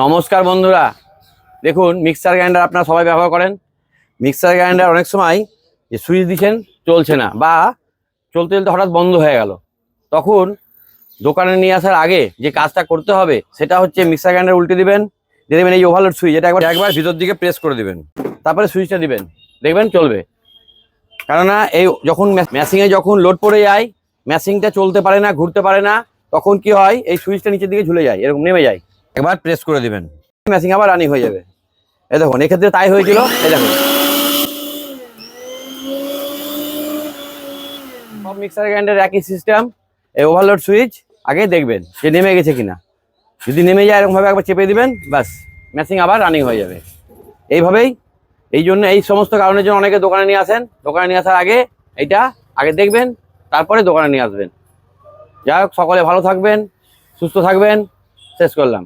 নমস্কার বন্ধুরা। দেখুন মিক্সার গ্রাইন্ডার আপনারা সবাই ব্যবহার করেন। মিক্সার গ্রাইন্ডার অনেক সময় যে সুইচ দিচ্ছেন, চলছে না বা চলতে চলতে হঠাৎ বন্ধ হয়ে গেল। তখন দোকানে নিয়ে আসার আগে যে কাজটা করতে হবে, সেটা হচ্ছে মিক্সার গ্রাইন্ডার উল্টে দিবেন, দিয়ে দেবেন এই ওভারলোড সুইচ, এটা একবার একবার ভিতর দিকে প্রেস করে দিবেন। তারপরে সুইচটা দিবেন। দেখবেন চলবে। কেননা এই যখন ম্যাশিংয়ে যখন লোড পড়ে যায় ম্যাশিংটা চলতে পারে না, ঘুরতে পারে না, তখন কি হয়, এই সুইচটা নিচের দিকে ঝুলে যায়, এরকম নেমে যায়। একবার প্রেস করে দিবেন। ম্যাশিং আবার রানিং হয়ে যাবে। এই দেখুন, এক্ষেত্রে তাই হয়েছিল, এই দেখুন। সব মিক্সার গ্রাইন্ডার একই সিস্টেম এই ওভারলোড সুইচ আগে দেখবেন যে নেমে গেছে কিনা। যদি নেমে যায়, এরকমভাবে একবার চেপে দিবেন বাস ম্যাশিং আবার রানিং হয়ে যাবে। এইভাবেই, এই জন্য এই সমস্ত কারণের জন্য অনেকে দোকানে নিয়ে আসেন। দোকানে নিয়ে আসার আগে এইটা আগে দেখবেন, তারপরে দোকানে নিয়ে আসবেন। যাই হোক, সকলে ভালো থাকবেন, সুস্থ থাকবেন, শেষ করলাম।